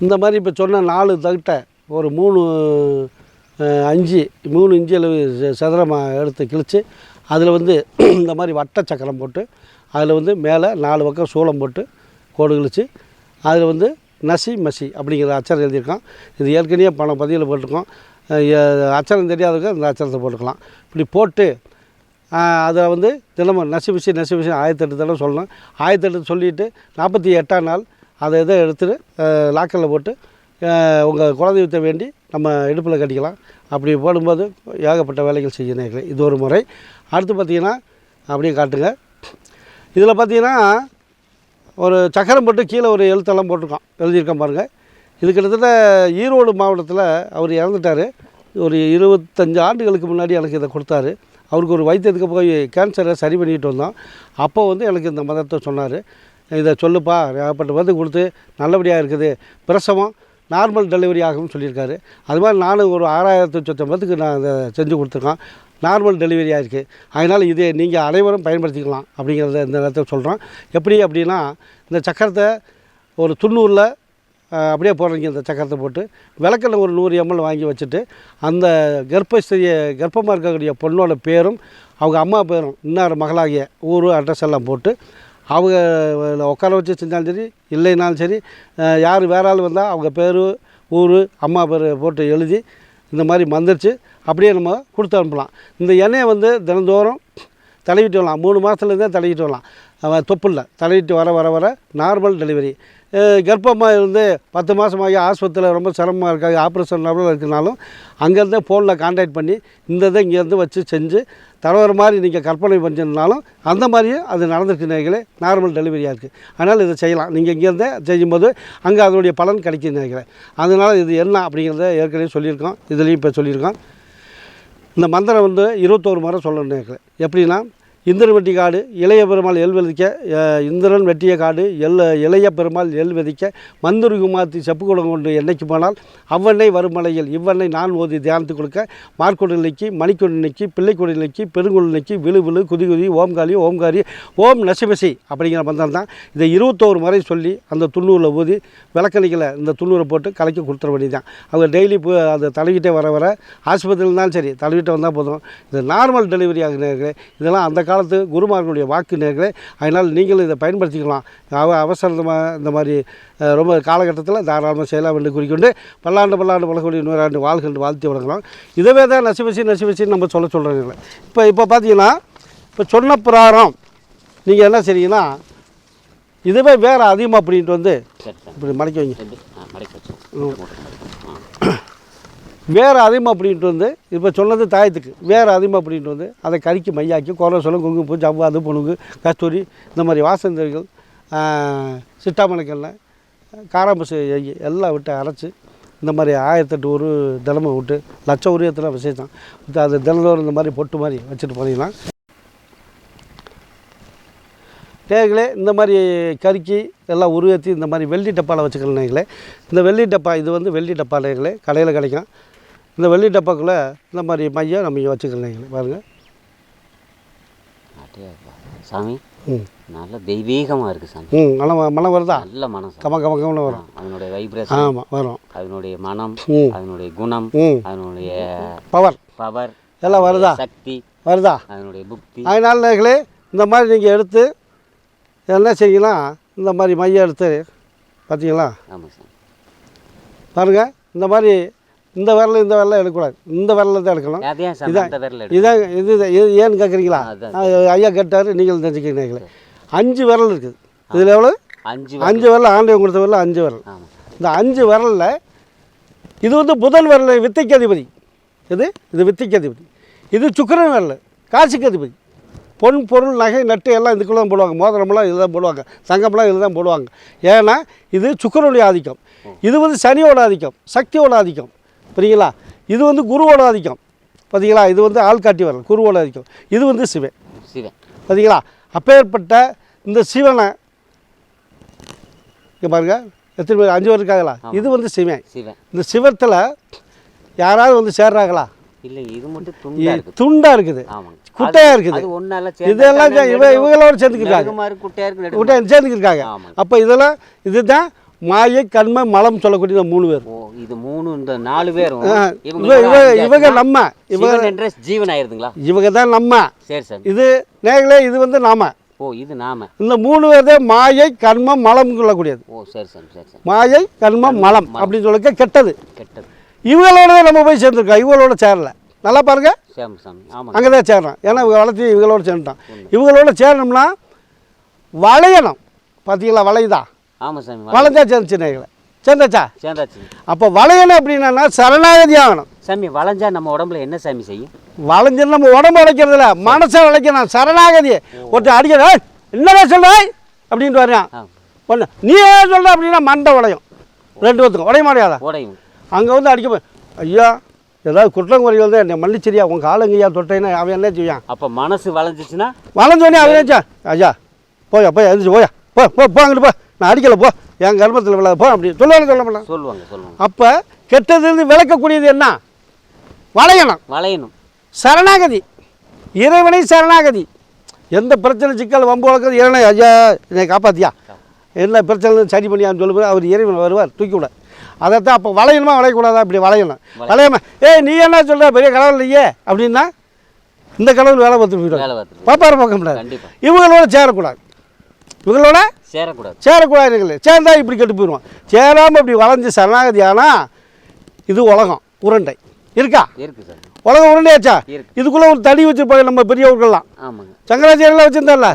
இந்த மாதிரி இப்போ சொன்ன நாலு தகட்டை ஒரு மூணு அஞ்சு மூணு இஞ்சி அளவு சதுரமாக எடுத்து கிழித்து அதில் வந்து இந்த மாதிரி வட்ட சக்கரம் போட்டு அதில் வந்து மேலே நாலு பக்கம் சூளம் போட்டு கோடு கிழிச்சு அதில் வந்து நசி மசி அப்படிங்கிற அச்சரம் எழுதியிருக்கோம் இது ஏற்கனவே பணம் பதிவில் போட்டிருக்கோம். அச்சரம் தெரியாதவங்க இந்த அச்சரத்தை போட்டுக்கலாம். இப்படி போட்டு அதில் வந்து தினமும் நசி பிசி நசி பிசி ஆயிரத்தெட்டு தடவை சொல்லணும். ஆயிரத்தெட்டு சொல்லிவிட்டு நாற்பத்தி எட்டாம் நாள் அதை இதை எடுத்துகிட்டு லாக்கரில் போட்டு உங்கள் குலதெய்வத்தை வேண்டி நம்ம இடுப்பில் கட்டிக்கலாம். அப்படி போடும்போது ஏகப்பட்ட வேலைகள் செய்யணும் இது ஒரு முறை. அடுத்து பார்த்திங்கன்னா அப்படியே காட்டுங்க. இதில் பார்த்தீங்கன்னா ஒரு சக்கரம் போட்டு கீழே ஒரு எழுத்தெல்லாம் போட்டிருக்கோம் எழுதியிருக்கோம் பாருங்கள் இது கிட்டத்தட்ட ஈரோடு மாவட்டத்தில் அவர் இறந்துட்டார். ஒரு இருபத்தஞ்சு ஆண்டுகளுக்கு முன்னாடி எனக்கு இதை கொடுத்தாரு. அவருக்கு ஒரு வைத்தியத்துக்கு போய் கேன்சரை சரி பண்ணிட்டு வந்தோம். அப்போ வந்து எனக்கு இந்த மதத்தை சொன்னார். இதை சொல்லுப்பா ஏகப்பட்ட மருந்து கொடுத்து நல்லபடியாக இருக்குது. பிரசவம் நார்மல் டெலிவரி ஆகும்னு சொல்லியிருக்காரு. அது மாதிரி நானும் ஒரு ஆறாயிரத்து சொச்சம்பதுக்கு நான் இதை செஞ்சு கொடுத்துருக்கோம். நார்மல் டெலிவரி ஆகிருக்கு அதனால் இதை நீங்கள் அனைவரும் பயன்படுத்திக்கலாம் அப்படிங்கிறத இந்த நேரத்தில் சொல்கிறோம் எப்படி அப்படின்னா இந்த சக்கரத்தை ஒரு துண்ணூறில் அப்படியே போடுறீங்க இந்த சக்கரத்தை போட்டு. விளக்கில் ஒரு நூறு எம்எல் வாங்கி வச்சுட்டு அந்த கர்ப்பஸ்திரிய கர்ப்பமாக இருக்கக்கூடிய பொண்ணோட பேரும் அவங்க அம்மா பேரும் இன்னார் மகளாகிய ஊர் அட்ரஸ் எல்லாம் போட்டு அவங்க உட்கார வச்சு செஞ்சாலும் சரி இல்லைனாலும் சரி யார் வேற ஆள் வந்தால் அவங்க பேர் ஊர் அம்மா பேர் போட்டு எழுதி இந்த மாதிரி மந்திரிச்சு அப்படியே நம்ம கொடுத்து அனுப்பலாம். இந்த எண்ணெயை வந்து தினந்தோறும் தலையிட்டு வரலாம். மூணு மாதத்துலேருந்தே தலையிட்டு வரலாம். அவன் தொப்புள்ள வர வர வர நார்மல் டெலிவரி கர்ப்பமாக இருந்து பத்து மாதமாகி ஆஸ்பத்திரியில் ரொம்ப சிரமமாக இருக்காது ஆப்ரேஷன் இருக்குனாலும் அங்கேருந்தே ஃபோனில் கான்டாக்ட் பண்ணி இந்த இதை இங்கேருந்து வச்சு செஞ்சு தலைவர் மாதிரி நீங்கள் கற்பனை பண்ணிருந்தாலும் அந்த மாதிரியும் அது நடந்திருக்கு நேர்களே. நார்மல் டெலிவரியாக இருக்குது அதனால் இதை செய்யலாம். நீங்கள் இங்கேருந்தே செய்யும்போது அங்கே அதனுடைய பலன் கிடைக்கும் நினைக்கிறேன் அதனால் இது என்ன அப்படிங்கிறத ஏற்கனவே சொல்லியிருக்கோம். இதுலேயும் இப்போ சொல்லியிருக்கோம். இந்த மந்திரம் வந்து இருபத்தோரு முறை சொல்லணும்னு நினைக்கிறேன் எப்படின்னா இந்திரன் வெட்டி காடு இளைய பெருமாள் எல் விதிக்க இந்திரன் வெட்டிய காடு எல் இளைய பெருமாள் எல் விதிக்க மந்துரு குமார்த்தி செப்புக்குளம் கொண்டு என்னைக்கு போனால் அவ்வெண்ணெய் வருமலையில் இவ்வெண்ணை நான் ஓதி தியானத்து கொடுக்க மார்க்கொடு நிலைக்கு மணிக்கொடு நிலைக்கு பிள்ளைக்கொடி நிலைக்கு பெருங்கொடு நிலைக்கு விழு விழு குதி குதி ஓம்காலி ஓம்காரி ஓம் நசிபசி அப்படிங்கிற மந்திரம் தான். இதை இருபத்தோரு முறை சொல்லி அந்த துண்ணூரில் ஊதி விளக்கணிக்கல இந்த துண்ணூரை போட்டு கலக்கி கொடுத்துற வேண்டியது தான். அவங்க டெய்லி போய் அதை தடவிட்டே வர வர ஆஸ்பத்திரியில் இருந்தாலும் சரி தடவிட்டு வந்தால் போதும். இது நார்மல் டெலிவரி ஆகுது இதெல்லாம் அந்த காலம் காலத்து குருமார்களுடைய வாக்கு நேர்களே அதனால் நீங்களும் இதை பயன்படுத்திக்கலாம். அவ அவசரமாக இந்த மாதிரி ரொம்ப காலகட்டத்தில் தாராளமாக செய்யலாம் என்று குறிக்கொண்டு பல்லாண்டு பல்லாண்டு பழக்கூடிய நூறாண்டு வாழ்கின்ற வாழ்த்தி வழங்கலாம் இதவே தான் நசிவசி நசிவசின்னு நம்ம சொல்ல சொல்கிறீங்களே இப்போ இப்போ பார்த்தீங்கன்னா இப்போ சொன்ன பிரகாரம் நீங்கள் என்ன செய்றீங்கன்னா இதுவே வேறு அதிகமாக அப்படின்ட்டு வந்து இப்படி மடக்கி வைங்க எப்படி ஆ மடக்கி வச்சு ஆ வேறு அதிகமாக அப்படின்ட்டு வந்து இப்போ சொன்னது தாயத்துக்கு. வேறு அதிகமாக அப்படின்ட்டு வந்து அதை கறிக்கு மையாக்கி குறை சொல்ல குங்குமப்பூ ஜவ்வா அது புணுகு கஸ்தூரி இந்த மாதிரி வாசந்தர்கள் சிட்டாமலைக்கெல்லாம் காராம்பசு எல்லாம் விட்டு அரைச்சி இந்த மாதிரி ஆயிரத்தெட்டு ஒரு தினமும் விட்டு லட்சம் உரியத்தில் விசேஷம். அது தினந்தோறும் இந்த மாதிரி பொட்டு மாதிரி வச்சுட்டு போனீங்கன்னா நேர்களே இந்த மாதிரி கறிக்கு எல்லாம் உருவேற்றி இந்த மாதிரி வெள்ளி டப்பாவில் வச்சுக்கலாம் நேர்களே. இந்த வெள்ளி டப்பா இது வந்து வெள்ளி டப்பா நேர்களே கடையில் கிடைக்கும். இந்த வெள்ளி டப்பாக்குள்ளே இந்த மாதிரி மையம் நம்ம இங்கே வச்சுக்கலாம் பாருங்கள் சாமி. நல்ல தெய்வீகமாக இருக்குது சாமி. ம் மனம் மனம் வருதா? நல்ல மனம் கம கம கமன்னு வரும். அதனுடைய வைப்ரேஷன் ஆமாம் வரும். அதனுடைய மனம் அதனுடைய குணம் அதனுடைய பவர் பவர் எல்லாம் வருதா? சக்தி வருதா? அதனுடைய புக்தி. அதனால் நேர்களே இந்த மாதிரி நீங்கள் எடுத்து என்ன செய்யலாம்? இந்த மாதிரி மையம் எடுத்து பார்த்தீங்களா ஆமாம் சார் பாருங்கள் இந்த மாதிரி இந்த விரல் இந்த விரல எடுக்கக்கூடாது. இந்த விரலில் தான் எடுக்கணும். இதான். விரல் இதான் இது இது ஏன்னு கேட்குறீங்களா. ஐயா கேட்டார் நீங்கள் தெரிஞ்சுக்கிறீங்களே அஞ்சு விரல் இருக்குது. இதில் எவ்வளோ அஞ்சு அஞ்சு விரல் ஆண்டவன் கொடுத்த விரல் அஞ்சு விரல். இந்த அஞ்சு விரலில் இது வந்து புதன் விரல் வித்தைக்கு அதிபதி. இது இது வித்தைக்கு அதிபதி. இது சுக்கிரன் விரல் காசுக்கு அதிபதி. பொன் பொருள் நகை நட்டு எல்லாம் இதுக்குள்ள தான் போடுவாங்க. மோதிரமெல்லாம் இதில் தான் போடுவாங்க. தங்கம்லாம் இதில் தான் போடுவாங்க. ஏன்னா இது சுக்கிரனுடைய ஆதிக்கம். இது வந்து சனியோட ஆதிக்கம் சக்தியோட ஆதிக்கம். புரியுங்களா இது வந்து குருவோட ஆதிக்கம். பார்த்தீங்களா இது வந்து ஆள்காட்டி வரல் குருவோட ஆதிக்கம். இது வந்து சிவன். சிவன். பார்த்தீங்களா அப்பேற்பட்ட இந்த சிவனை இங்கே பாருங்க எத்தனை பேர் அஞ்சு பேர் இருக்காங்களா? இது வந்து சிவன். சிவன். இந்த சிவத்தில் யாராவது வந்து சேர்றாங்களா இல்லை இது மட்டும் துண்டா இருக்குது. குட்டையா இருக்குது. இதெல்லாம் இவ இவங்களோட சேர்ந்துக்கிறாங்க மாதிரி குட்டையா ஆமாங்க. அப்போ இதெல்லாம் இதுதான் மாயை கண்மை மலம் சொல்லக்கூடிய மூணு பேர். இது மூணு இந்த நாலு பேரும். ஆ, இவங்க நம்ம. இவங்க ஜீவன் ஆயிருதுங்களா? இவங்க தான் நம்ம. சரி சாமி இது நேர்களே இது வந்து நாம. ஓ இது நாம. இந்த மூணு பேர் மாயை கண்மம் மலம் சொல்லக்கூடியது. ஓ சரி சாமி சரி சாமி மாயை கண்மம் மலம் அப்படின்னு சொல்லிக்க கெட்டது. கெட்டது. இவங்களோட தான் நம்ம போய் சேர்ந்துருக்கோம். இவங்களோட சேரல. நல்லா பாருங்க. அங்கே தான் சேர்றோம். ஏன்னா இவங்க வளர்த்தி இவங்களோட சேர்ந்துட்டான் இவங்களோட சேரணும்னா வளையணும். பார்த்தீங்களா வளையுதா ஆமாம் சாமி வளைஞ்சா சேர்ந்துச்சு நேர்களை சேர்ந்தாச்சா? சேர்ந்தாச்சு. அப்போ வளையணும் அப்படின்னா சரணாகதி ஆகணும். சாமி வளைஞ்சா நம்ம உடம்புல என்ன சாமி செய்யும்? வளைஞ்சு நம்ம உடம்பு உழைக்கிறதில்ல மனசை உழைக்கணும் சரணாகதி. ஒருத்தர் அடிக்கிற "ஏய், என்னடா சொல்றாய் அப்படின்ட்டு வர்றான். ஒன்று நீ ஏன் சொல்ற அப்படின்னா மண்டை உடையும் ரெண்டு பேத்துக்கும் உடைய முடியாதா உடையும். அங்கே வந்து அடிக்க போய் ஐயா ஏதாவது குற்றம் குறை வந்து என்னை மன்னிச்சிரியா உங்கள் காலங்கய்யா தொட்டேன்னா அவன் என்ன செய்வான்? அப்போ மனசு வளைஞ்சிச்சுன்னா? வளர்ந்தோடனே அவன் ஐயா போயா போய் எழுந்துச்சு போயா போ போ போ அங்கிட்டு போ. நான் அடிக்கல போ. என் கர்ப்பத்தில் விழாது போ அப்படி. சொல்லுவாங்க சொல்ல மாட்டான் சொல்லுவாங்க சொல்லுவாங்க. அப்போ கெட்டதுலேருந்து விளக்கக்கூடியது என்ன? வளையணும். வளையணும். சரணாகதி. இறைவனை சரணாகதி. எந்த பிரச்சனை சிக்கல் வம்பு வளர்க்குறது இறைவனை ஐயா என்னை காப்பாத்தியா? என்ன பிரச்சனை சரி பண்ணியான்னு சொல்லும்போது அவர் இறைவன் வருவார் தூக்கி விட அதைத்தான் அப்போ வளையணுமா வளையக்கூடாதா? இப்படி வளையணும். வளையாம ஏய் நீ என்ன சொல்ற? பெரிய கடவுள் இல்லையே? அப்படின்னா இந்த கடவுள் வேலை பார்த்துட்டு போயிடுவாங்க பாப்பார பார்க்க முடியாது. இவங்களோட சேரக்கூடாது. இவங்களோட சேரக்கூடாது. சேரக்கூடாதுங்களே. சேர்ந்தா இப்படி கெட்டு போயிடுவான். சேராமல் இப்படி வளைஞ்சு சரணாகதி ஆனால் இது உலகம் உருண்டை. இருக்கா? இருக்கு சார். உலகம் உருண்டையாச்சா. இதுக்குள்ளே ஒரு தடி வச்சுருப்பாங்க நம்ம பெரியவர்கள்லாம் சங்கராச்சாரியெல்லாம் வச்சுருந்தால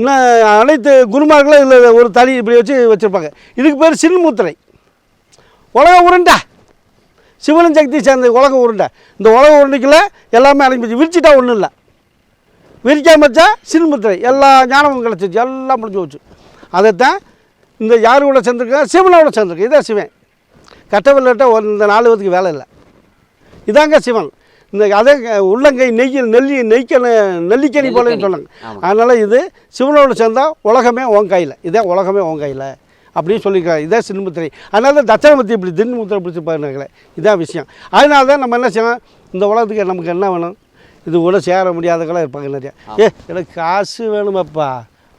இன்னும் அனைத்து குருமார்களும் இதில் ஒரு தடி இப்படி வச்சு வச்சுருப்பாங்க. இதுக்கு பேர் சின்முத்திரை. உலக உருண்டை. சிவனும் சக்தி சேர்ந்த உலக உருண்டை. இந்த உலக உருண்டைக்குள்ள எல்லாமே அடங்கி விரிச்சிட்டா ஒன்றும் இல்லை. விரிக்காம வச்சா சின்முத்திரை எல்லா ஞானமும் கிடச்சிச்சு எல்லாம் முடிஞ்சு போச்சு அதைத்தான் இந்த யார் கூட சேர்ந்துருக்கா? சிவனோட சேர்ந்துருக்கு. இதான் சிவன். கட்டவில்லைட்ட இந்த நாலு பேத்துக்கு வேலை இல்லை. இதாங்க சிவன். இந்த அதே உள்ளங்கை நெய் நெல்லி நெய்க்கணி நெல்லிக்கனி போலன்னு சொன்னாங்க. அதனால் இது சிவனோட சேர்ந்தா உலகமே உன் கையில். இதே உலகமே உன் கையில். அப்படின்னு சொல்லியிருக்காங்க. இதே சின்முத்திரை அதனால தான் தட்சணமூர்த்தி இப்படி தின்முத்திரை பிடிச்சி பாருங்களேன் இதான் விஷயம். அதனால தான் நம்ம என்ன செய்யணும்? இந்த உலகத்துக்கு நமக்கு என்ன வேணும்? இது கூட சேர முடியாதவங்களாம் இருப்பாங்க நிறையா ஏ எனக்கு காசு வேணுமப்பா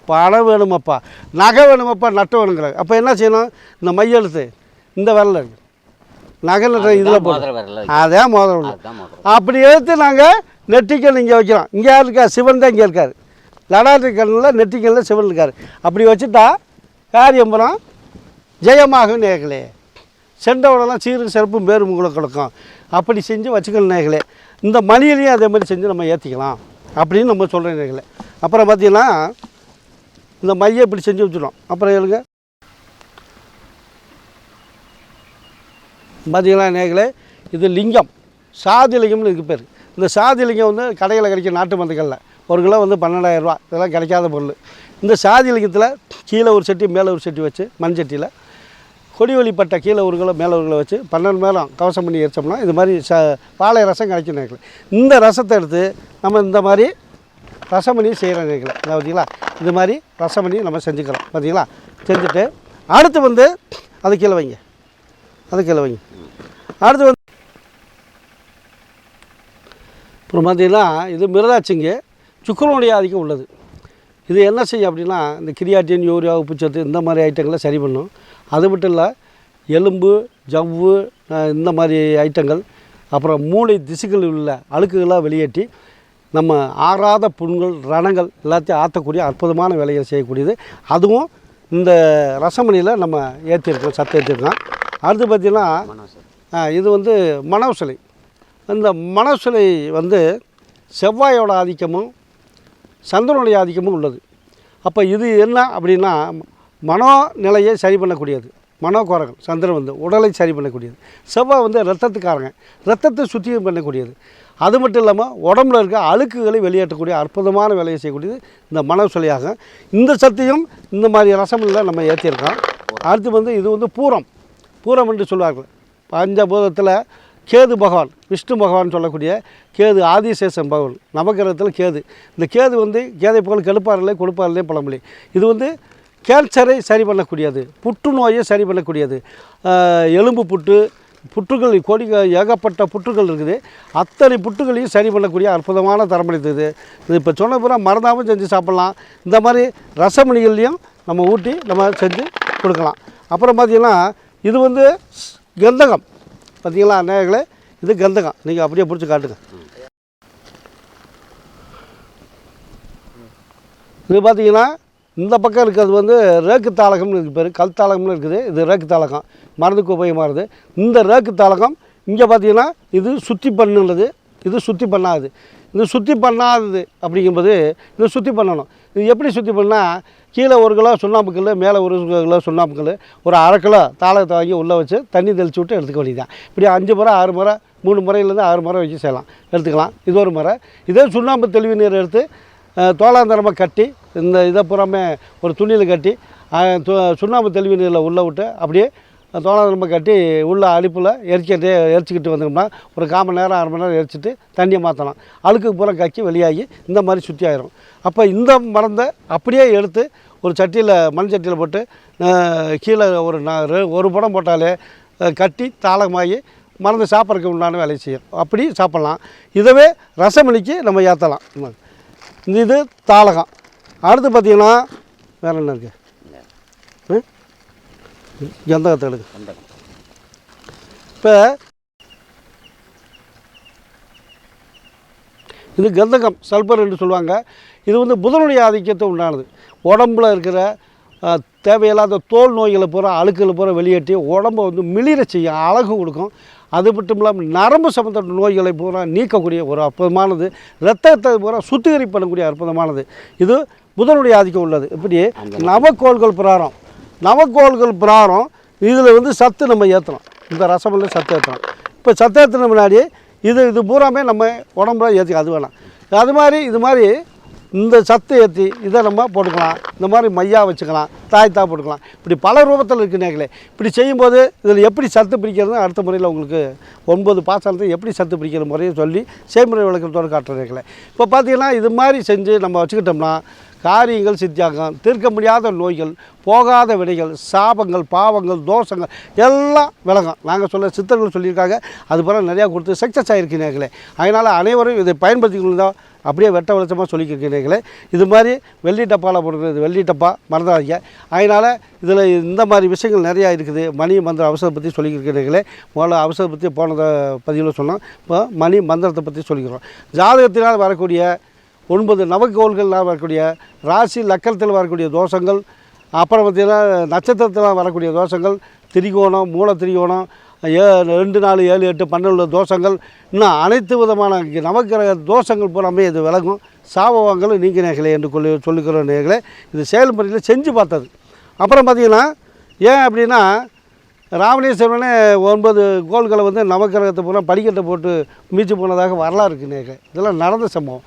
பணம் வேணுமப்பா நகை வேணுமப்பா நட்டு வேணுங்கிறாங்க. அப்போ என்ன செய்யணும்? இந்த மையெழுத்து இந்த விரல் இருக்கு. நகை நட்டு இதில் வைக்கணும். அதே மோதிரம் அப்படி எடுத்து நாங்கள் நெற்றிக்கல் இங்கே வைக்கிறோம். இங்கே இருக்கா? சிவன் தான் இங்கே இருக்கார். லடாட்டு கண்ணில் நெற்றிக்கல்லில் சிவன் இருக்கார். அப்படி வச்சுட்டா காரியம்பரம் ஜெயமாகும் நேர்களே. சென்றவடெல்லாம் சீரும் சிறப்பும் பேரும் உங்களுக்கு கொடுக்கும். அப்படி செஞ்சு வச்சுக்கணும் நேர்களே. இந்த மணியிலையும் அதே மாதிரி செஞ்சு நம்ம ஏற்றிக்கலாம் அப்படின்னு நம்ம சொல்கிறேன் நேர்களே அப்புறம் பார்த்தீங்கன்னா இந்த மையை இப்படி செஞ்சு வச்சுட்டோம் அப்புறம் எழுங்க பார்த்தீங்களா நேர்களே இது லிங்கம். சாதி லிங்கம்னு இதுக்கு பேர். இந்த சாதி லிங்கம் வந்து கடையில் கிடைக்கிற நாட்டு மருந்துகளில் ஒரு கிலோ வந்து பன்னெண்டாயிரம் ரூபா இதெல்லாம் கிடைக்காத பொருள். இந்த சாதி லிங்கத்தில் கீழே ஒரு செட்டி மேலே ஒரு சட்டி வச்சு மண் சட்டியில் கொடி வழிப்பட்ட கீழே ஒரு கிலோ மேலே ஒரு கிலோ வச்சு பன்னெண்டு மேலம் கவசம் பண்ணி எரிச்சோம்னா இது மாதிரி ச வாழை ரசம் கிடைக்கும் நினைக்கல. இந்த ரசத்தை எடுத்து நம்ம இந்த மாதிரி ரசம் பண்ணி செய்கிறோம் நினைக்கல. பார்த்தீங்களா இது மாதிரி ரசம் பண்ணி நம்ம செஞ்சுக்கிறோம். பார்த்தீங்களா செஞ்சுட்டு அடுத்து வந்து அது கீழே வைங்க. அது கீழே வைங்க. அடுத்து வந்து அப்புறம் பார்த்தீங்கன்னா இது மிருதாச்சிங்க சுக்கரனுடைய ஆதிக்கம் உள்ளது. இது என்ன செய்யும் அப்படின்னா இந்த கிரியாட்டின் யூரியா உப்புச்சத்து இந்த மாதிரி ஐட்டங்களை சரி பண்ணும். அது மட்டும் இல்லை எலும்பு ஜவ்வு இந்த மாதிரி ஐட்டங்கள் அப்புறம் மூளை திசுக்களில் உள்ள அழுக்குகளாக வெளியேற்றி நம்ம ஆறாத புண்கள் ரணங்கள் எல்லாத்தையும் ஆற்றக்கூடிய அற்புதமான வேலைகளை செய்யக்கூடியது. அதுவும் இந்த ரசமணியில் நம்ம ஏற்றிருக்கோம் சத்து ஏற்றிருக்கோம் அடுத்து பார்த்திங்கன்னா இது வந்து மனோசிலை. இந்த மனோசிலை வந்து செவ்வாயோட ஆதிக்கமும் சந்திரனுடைய ஆதிக்கமும் உள்ளது. அப்போ இது என்ன அப்படின்னா மனோ நிலையை சரி பண்ணக்கூடியது. மனோகோரகம் சந்திரன் வந்து உடலை சரி பண்ணக்கூடியது. செவ்வாய் வந்து ரத்தத்துக்காரங்க ரத்தத்தை சுத்தியம் பண்ணக்கூடியது. அது மட்டும் இல்லாமல் உடம்புல இருக்க அழுக்குகளை வெளியேற்றக்கூடிய அற்புதமான வேலையை செய்யக்கூடியது இந்த மனோசிலையாக. இந்த சத்தையும் இந்த மாதிரி ரசமில் நம்ம ஏற்றியிருக்கோம் அடுத்து வந்து இது வந்து பூரம். பூரம் என்று சொல்வார்கள். பஞ்சபூதத்தில் கேது பகவான் விஷ்ணு பகவான் சொல்லக்கூடிய கேது ஆதிசேஷன் பகவான். நவகிரகத்தில் கேது. இந்த கேது வந்து கேதை புகழ் கெடுப்பார்களே கொடுப்பார்களே பழமொழி. இது வந்து கேன்சரை சரி பண்ணக்கூடியது புற்றுநோயை சரி பண்ணக்கூடியது. எலும்பு புட்டு புற்றுகள் கொடி ஏகப்பட்ட புற்றுகள் இருக்குது. அத்தனை புற்றுகளையும் சரி பண்ணக்கூடிய அற்புதமான தரமளித்தது இது இப்போ சொன்ன பூரா மறந்தாமல் செஞ்சு சாப்பிட்லாம். இந்த மாதிரி ரசமணிகள்லையும் நம்ம ஊட்டி நம்ம செஞ்சு கொடுக்கலாம். அப்புறம் பார்த்திங்கன்னா இது வந்து கந்தகம். பார்த்திங்களா நேர்களே இது கந்தகம். நீங்கள் அப்படியே பிடிச்சி காட்டுங்க. இது பார்த்தீங்கன்னா இந்த பக்கம் இருக்கிறது வந்து ரேக்கு தாளகம்னு இருக்கு பேர் கல் தாளகம்னு இருக்குது. இது ரேக்கு தாளகம். மருந்துக்கு உபயோகமாகுது இந்த ரேக்கு தாளகம் இங்கே பார்த்தீங்கன்னா இது சுற்றி பண்ணுள்ளது இது சுற்றி பண்ணாது. இது சுற்றி பண்ணாதது அப்படிங்கும்போது இது சுற்றி பண்ணணும். இது எப்படி சுற்றி பண்ணால் கீழே ஒரு கிலோ சுண்ணாம்பு கல் மேலே ஒரு கிலோ சுண்ணாம்பு கல் ஒரு அரை கிலோ தாளகத்தை வாங்கி உள்ளே வச்சு தண்ணி தெளிச்சு விட்டு எடுத்துக்க வேண்டியதான் இப்படி அஞ்சு முறை ஆறு முறை மூணு முறையிலேருந்து ஆறு முறை வச்சு செய்யலாம். எடுத்துக்கலாம். இது ஒரு முறை. இதே சுண்ணாம்பு தெளிவு நீர் எடுத்து தோளாந்தரமாக கட்டி இந்த இதை புறமே ஒரு துணியில் கட்டி சுண்ணாம்பு தெளிவு நீரில் உள்ளே விட்டு அப்படியே தோளாந்தரமாக கட்டி உள்ள அடுப்பில் எரிச்சிட்டே எரிச்சிக்கிட்டு வந்தோம்னா ஒரு கால் மணி நேரம் அரை மணி நேரம் எரிச்சிட்டு தண்ணியை மாற்றலாம் அழுக்கு பூரா கக்கி வெளியாகி இந்த மாதிரி சுற்றி ஆயிரும். அப்போ இந்த மருந்தை அப்படியே எடுத்து ஒரு சட்டியில் மண் சட்டியில் போட்டு கீழே ஒரு நா- ரெ- ஒரு படம் போட்டாலே கட்டி தாளமாகி மருந்து சாப்பிட்றதுக்கு உண்டான வேலையை செய்யும். அப்படி சாப்பிட்லாம். இதவே ரசமணிக்கு நம்ம ஏற்றலாம் இது தாளகம். அடுத்து பார்த்தீங்கன்னா வேறு என்ன இருக்குது கந்தகம் இப்போ இது கந்தகம் சல்பர் என்று சொல்லுவாங்க. இது வந்து புதனுடைய ஆதிக்கத்தை உண்டானது. உடம்புல இருக்கிற தேவையில்லாத தோல் நோய்களை பூரா அழுக்குகளை பூரா வெளியேற்றி உடம்பை வந்து மிளிர செய்யும் அழகு கொடுக்கும். அது மட்டும் இல்லாமல் நரம்பு சம்மந்தப்பட்ட நோய்களை பூரா நீக்கக்கூடிய ஒரு அற்புதமானது. இரத்தத்தை பூரா சுத்திகரிப்பு பண்ணக்கூடிய அற்புதமானது. இது புதனுடைய ஆதிக்கம் உள்ளது. இப்படி நவக்கோள்கள் பிரகாரம் நவக்கோள்கள் பிரகாரம் இதில் வந்து சத்து நம்ம ஏற்றணும் இந்த ரசமில் சத்து ஏற்றணும் இப்போ சத்து ஏற்றின முன்னாடி இது இது பூராமே நம்ம உடம்புல ஏற்றி அது வேணாம். அது மாதிரி இது மாதிரி இந்த சத்து ஏற்றி இதை நம்ம போட்டுக்கலாம். இந்த மாதிரி மையா வச்சுக்கலாம் தாய்த்தா போட்டுக்கலாம். இப்படி பல ரூபத்தில் இருக்கு நேர்களே. இப்படி செய்யும்போது இதில் எப்படி சத்து பிரிக்கிறது அடுத்த முறையில் உங்களுக்கு ஒன்பது பாசனத்தை எப்படி சத்து பிரிக்கிற முறையை சொல்லி செய்முறை விளக்கத்தோடு காட்டுறீங்களே இப்போ பார்த்தீங்கன்னா இது மாதிரி செஞ்சு நம்ம வச்சுக்கிட்டோம்னா காரியங்கள் சித்தியாகும் தீர்க்க முடியாத நோய்கள் போகாத வினைகள் சாபங்கள் பாவங்கள் தோஷங்கள் எல்லாம் விலகும். நாங்கள் சொல்ல சித்தர்கள் சொல்லியிருக்காங்க. அது போல நிறையா கொடுத்து சக்ஸஸ் ஆகிருக்கிறீர்களே அதனால் அனைவரும் இதை பயன்படுத்திக்கொண்டு அப்படியே வெட்ட வெளிச்சமாக சொல்லிக்கிறீர்களே இது மாதிரி வெள்ளி டப்பாவில் போடுறது வெள்ளி டப்பா மறந்துடாதீங்க. அதனால் இதில் இந்த மாதிரி விஷயங்கள் நிறையா இருக்குது. மணி மந்திர அவசரம் பற்றி சொல்லிக்கிறீர்களே முதல்ல அவசரம் பற்றி போன பதிவில் சொன்னோம். இப்போ மணி மந்திரத்தை பற்றி சொல்லிக்கிறோம். ஜாதகத்தினால் வரக்கூடிய ஒன்பது நவக்கோள்கள்லாம் வரக்கூடிய ராசி லக்கணத்தில் வரக்கூடிய தோஷங்கள் அப்புறம் பார்த்திங்கன்னா நட்சத்திரத்தில் வரக்கூடிய தோஷங்கள் திரிகோணம் மூல திரிகோணம் ஏ ரெண்டு நாலு ஏழு எட்டு பன்னெண்டு தோஷங்கள். இன்னும் அனைத்து விதமான நவக்கிரக தோஷங்கள் பூராமே இது விலகும். சாபவங்களும் நீங்க நேர்களே என்று சொல்லி சொல்லிக்கிற நேர்களே. இது செயல்முறையில் செஞ்சு பார்த்தது. அப்புறம் பார்த்திங்கன்னா ஏன் அப்படின்னா ராமணேஸ்வரனே ஒன்பது கோள்களை வந்து நவக்கிரகத்தை பூரா படிக்கட்டை போட்டு மீச்சு போனதாக வரலாறு இருக்கு நேர்களே. இதெல்லாம் நடந்த சம்பவம்.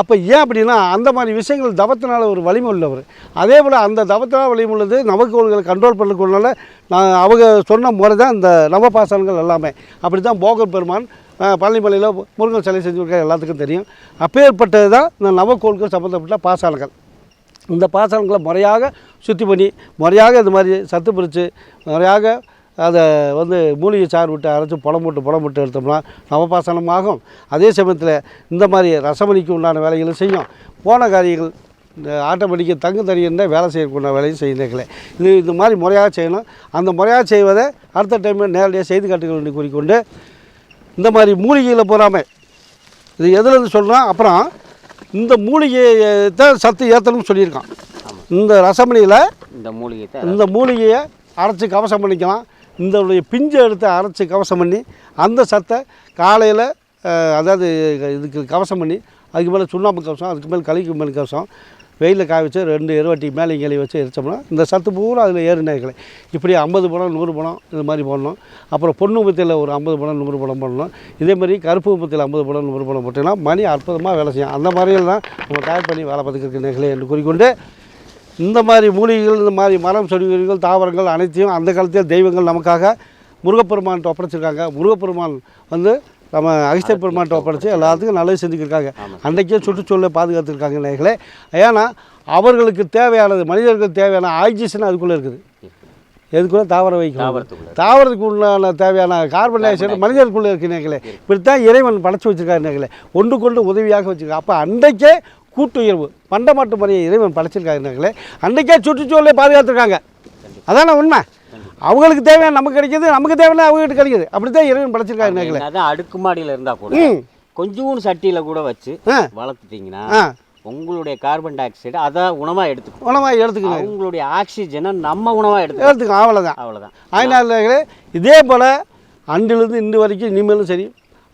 அப்போ ஏன் அப்படின்னா அந்த மாதிரி விஷயங்கள் தவத்தினால் ஒரு வலிமை உள்ளவர். அதே போல் அந்த தவத்தினால் வலிமை உள்ளது நவக்கோள்களை கண்ட்ரோல் பண்ணக்குள்ளனால நான் அவங்க சொன்ன முறை தான் இந்த நவபாசனங்கள் எல்லாமே. அப்படி தான் போகர் பெருமான் பழனிமலையில் முருகன் சிலை செஞ்சுருக்க எல்லாத்துக்கும் தெரியும். அப்பேற்பட்டது தான் இந்த நவக்கோள்கள் சம்மந்தப்பட்ட பாசானங்கள். இந்த பாசனங்களை முறையாக சுத்தி பண்ணி முறையாக இது மாதிரி சத்து பிரித்து முறையாக அதை வந்து மூலிகை சாறு விட்டு அரைச்சி புடம் போட்டு புடம் போட்டு எடுத்தோம்னா நவபாசனம் ஆகும். அதே சமயத்தில் இந்த மாதிரி ரசமணிக்கு உண்டான வேலைகளும் செய்யும். போன காரியங்கள் இந்த ஆட்டோமேட்டிக்காக தங்கு தனியிருந்தால் வேலை செய்யக்கூடிய வேலையும் செய்யுங்களே இது இந்த மாதிரி முறையாக செய்யணும். அந்த முறையாக செய்வதை அடுத்த டைம் நேரடியாக செய்து காட்டுகள் கூறிக்கொண்டு இந்த மாதிரி மூலிகையில் போகாமல் இது எதுலேருந்து சொல்கிறோம் அப்புறம் இந்த மூலிகையை தான் சத்து ஏற்றணும்னு சொல்லியிருக்கான். இந்த ரசமணியில் இந்த மூலிகை இந்த மூலிகையை அரைச்சி கவசம் பண்ணிக்கலாம். இந்த பிஞ்சை எடுத்து அரைச்சி கவசம் பண்ணி அந்த சத்தை காலையில் அதாவது இதுக்கு கவசம் பண்ணி அதுக்கு மேலே சுண்ணாம்பு கவசம் அதுக்கு மேலே கலிக்கு மேலே கவசம் வெயிலில் காய வச்சு ரெண்டு எருவாட்டி மேலே இங்கே வச்சு எரிச்சோம்னா இந்த சத்து பூரா அதில் ஏறினார்களே இப்படி ஐம்பது படம் நூறு படம் இது மாதிரி போடணும். அப்புறம் பொண்ணு பத்தியில் ஒரு ஐம்பது படம் நூறு படம் போடணும். இதே மாதிரி கருப்பு பத்தியில் ஐம்பது படம் நூறு படம் போட்டிங்கன்னா மணி அற்புதமாக வேலை செய்யும். அந்த மாதிரியில் தான் நம்ம டயர் பண்ணி வேலை பார்த்துக்கிற நேர்களே என்று கூறிக்கொண்டு இந்த மாதிரி மூலிகைகள் இந்த மாதிரி மரம் செடிகள் தாவரங்கள் அனைத்தையும் அந்த காலத்தில் தெய்வங்கள் நமக்காக முருகப்பெருமான்கிட்ட ஒப்படைச்சிருக்காங்க. முருகப்பெருமான் வந்து நம்ம அகஸ்திய பெருமான்கிட்ட ஒப்படைச்சு எல்லாத்துக்கும் நல்லது செஞ்சுக்கிருக்காங்க. அன்றைக்கே சுற்றுச்சூழலை பாதுகாத்துருக்காங்க நேர்களே ஏன்னா அவர்களுக்கு தேவையானது மனிதர்களுக்கு தேவையான ஆக்சிஜன் அதுக்குள்ளே இருக்குது. எதுக்குள்ள? தாவர வைக்கணும் தாவரத்துக்குள்ள தாவரத்துக்கு உண்டான தேவையான கார்பன் டை ஆக்சைடு மனிதருக்குள்ளே இருக்கிறீங்களே இப்படித்தான் இறைவன் படைச்சு வச்சிருக்காருங்களே ஒன்று கொண்டு உதவியாக வச்சுருக்கா அப்போ அன்றைக்கே கூட்டுயர்வு பண்டமாட்டு முறையை இறைவன் படைச்சிருக்காருங்களே அன்றைக்கே சுற்றுச்சூழலை பாதுகாத்துருக்காங்க. அதானே உண்மை? அவங்களுக்கு தேவையான நமக்கு கிடைக்கிது நமக்கு தேவையான அவங்ககிட்ட கிடைக்குது. அப்படி தான் இறைவன் படைச்சிருக்காருங்களே என்னதான் அடுக்குமாடியில் இருந்தா கூட கொஞ்சம் சட்டியில கூட வச்சு வளர்த்துட்டீங்கன்னா உங்களுடைய கார்பன் டை ஆக்சைடு அதான் உணவா எடுத்துக்கும். உணவாக எடுத்துக்கணும். அவங்களுடைய ஆக்சிஜனை நம்ம உணவா எடுத்துக்கணும். எடுத்துக்கணும் அவ்வளோதான் அவ்வளவுதான். அதனால இதே போல் அன்றிலிருந்து இன்று வரைக்கும் இனிமேலும் சரி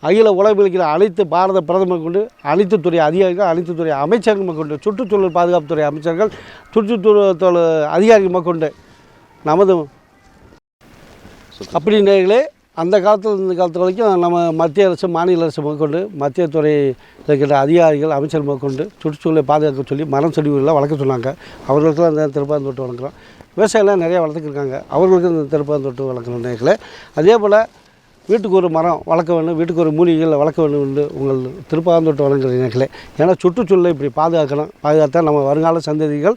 அகில உலகில் இருக்கிற அனைத்து பாரத பிரதமர் கொண்டு அனைத்து துறை அதிகாரிகள் அனைத்து துறை அமைச்சர்கள் கொண்டு சுற்றுச்சூழல் பாதுகாப்புத்துறை அமைச்சர்கள் சுற்றுச்சூழல் அதிகாரிகள் கொண்டு நமது அப்படின்றீங்களே அந்த காலத்தில் இந்த காலத்து வரைக்கும் நம்ம மத்திய அரசு மாநில அரசு முதற்கொண்டு மத்திய துறை இருக்கிற அதிகாரிகள் அமைச்சர் முதற்கொண்டு சுற்றுச்சூழலை பாதுகாக்க சொல்லி மரம் செடிகள்லாம் வளர்க்க சொன்னாங்க. அவர்களுக்கெல்லாம் அந்த திருப்பாந்தொட்டு வளர்க்குறோம். விவசாயம்லாம் நிறையா வளர்த்துக்கிருக்காங்க. அவர்களுக்கு இந்த திருப்பாந்தொட்டு வளர்க்குற நேர்களை. அதே போல் வீட்டுக்கு ஒரு மரம் வளர்க்க வேண்டும் வீட்டுக்கு ஒரு மூலிகைகள் வளர்க்க வேண்டும் என்று உங்கள் திருப்பாந்தொட்டு வழங்குகிற நேரத்தில் ஏன்னா சுற்றுச்சூழலை இப்படி பாதுகாக்கணும். பாதுகாத்தா நம்ம வருங்கால சந்ததிகள்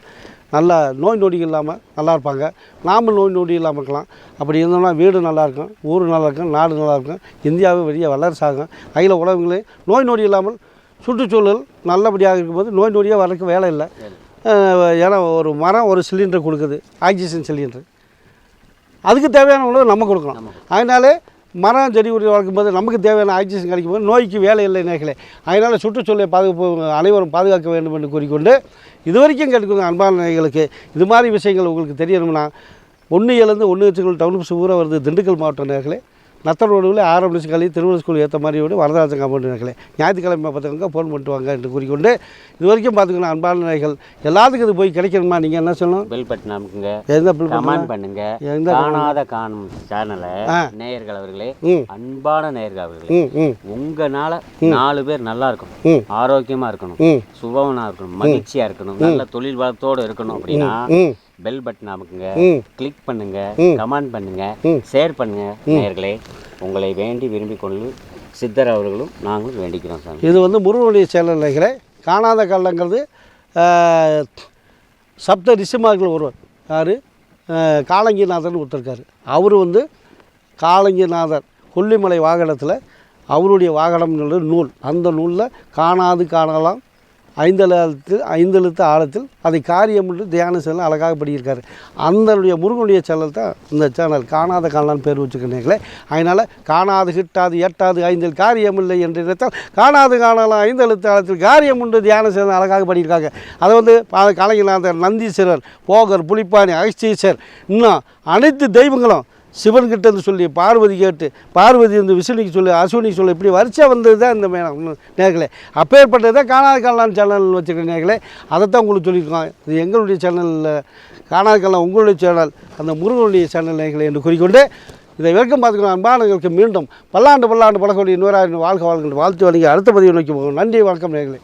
நல்லா நோய் நொடிகள் இல்லாமல் நல்லா இருப்பாங்க. நாம நோய் நொடி இல்லாமல் இருக்கலாம். அப்படி இருந்தோம்னா வீடு நல்லா இருக்கும் ஊர் நல்லா இருக்கும் நாடு நல்லா இருக்கும் இந்தியாவை வெளியே வல்லரசாகும். அகில உலகங்களே நோய் நொடி இல்லாமல் சுற்றுச்சூழல் நல்லபடியாக இருக்கும்போது நோய் நொடியே வரக்கு வேலை இல்லை. ஏன்னா ஒரு மரம் ஒரு சிலிண்டர் கொடுக்குது ஆக்சிஜன் சிலிண்டர். அதுக்கு தேவையான உணவு நம்ம கொடுக்கணும். அதனாலே மரம் செடி கொடி வளர்க்கும்போது நமக்கு தேவையான ஆக்சிஜன் கிடைக்கும்போது நோய்க்கு வேலை இல்லை நேர்களே. அதனால் சுற்றுச்சூழலை பாதுகாப்பு அனைவரும் பாதுகாக்க வேண்டும் என்று கூறிக்கொண்டு இதுவரைக்கும் கேட்டுக்கொண்டு அன்பான நேர்களுக்கு இது மாதிரி விஷயங்கள் உங்களுக்கு தெரியணும்னா ஒன்று இழந்து ஒன்று வச்சுக்கொள் டவுன் பஸ் ஊராக வருது திண்டுக்கல் மாவட்ட நேர்களே. நத்தர் ரோடுவில் ஆரம்ப கல்வி திருமண ஸ்கூல் ஏற்ற மாதிரி விட வரதராஜன் காம்பவுண்ட் நேர்களே ஞாயிற்றுக்கிழமை பார்த்துக்கோங்க ஃபோன் பண்ணிட்டு வாங்க என்று கூறிக்கொண்டு இது வரைக்கும் பார்த்துக்கணும் அன்பான நேயர்கள் எல்லாத்துக்கும் இது போய் கிடைக்கணுமா? நீங்கள் என்ன சொல்லணும்? பெல் பட்டன் அமுக்குங்க எந்த பில் கமெண்ட் பண்ணுங்க. எந்த காணாத காணும் சேனலை. நேயர்கள் அவர்களே அன்பான நேயர்கள் அவர்களே உங்கனால நாலு பேர் நல்லா இருக்கணும். ம். ஆரோக்கியமா இருக்கணும். ம். சுபவனா இருக்கணும். மகிழ்ச்சியா இருக்கணும். நல்ல தொழில் வளத்தோட இருக்கணும் அப்படின்னா பெல் பட்டன் அமுக்குங்க. கிளிக் பண்ணுங்க. கமெண்ட் பண்ணுங்க. ஷேர் பண்ணுங்க. நேயர்களே உங்களை வேண்டி விரும்பிக் கொண்டு சித்தர் அவர்களும் நாங்களும் வேண்டிக்கிறோம் சாமி. இது வந்து முருகனுடைய செயல் நிலைகளை காணாத கள்ளங்கிறது ஆஹ், சப்த ரிஷிமார்கள் ஒருவர். யார்? காலங்கிநாதர்னு ஒருத்தர் இருக்கார். அவர் வந்து காலங்கிநாதர் கொல்லிமலை வாகனத்தில் அவருடைய வாகனம்னு நூல். அந்த நூலில் காணாது காணலாம் ஐந்தெழுத்து ஐந்தெழுத்து ஆழத்தில் அதை காரியம் என்று தியான சேனல் அழகாக படியிருக்காரு. அந்தனுடைய முருகனுடைய செல்லல் தான் இந்த சேனல். காணாத காணலான்னு பேர் வச்சுக்கிறீங்களே அதனால் காணாது கிட்டாது எட்டாது ஐந்தில் காரியம் இல்லை என்று நினைத்தால் காணாது காணலாம் ஐந்தெழுத்து ஆழத்தில் காரியம் உண்டு தியான சேனல் அழகாக படியிருக்காங்க. அதை வந்து கலைஞர் கலைஞநாதர் நந்தீஸ்வரர் போகர் புலிப்பாணி அகஸ்தீஸ்வர் இன்னும் அனைத்து தெய்வங்களும் சிவன்கிட்ட இருந்து சொல்லி பார்வதி கேட்டு பார்வதி இருந்து விஷ்ணுக்கு சொல்லி அஸ்வினிக்கு சொல்லி இப்படி வரிசை வந்தது தான் இந்த மேடம் நேர்களை. அப்பேற்பட்டது தான் காணாத காணலான் சேனல் வச்சுருக்க நேர்களை. அதை தான் உங்களுக்கு சொல்லியிருக்கோம் இது எங்களுடைய சேனலில் காணாத காணலாம் உங்களுடைய சேனல் அந்த முருகனுடைய சேனல் நேர்களை என்று கூறிக்கொண்டு இதை வரைக்கும் பார்த்துக்கலாம். அன்பானங்களுக்கு மீண்டும் பல்லாண்டு பல்லாண்டு பழக்கூடிய இன்னொரு வாழ்க வாழ்க்கை வாழ்த்து வழங்கி அடுத்த பதிவு நோக்கி போகும் நன்றி வணக்கம் நேர்களை.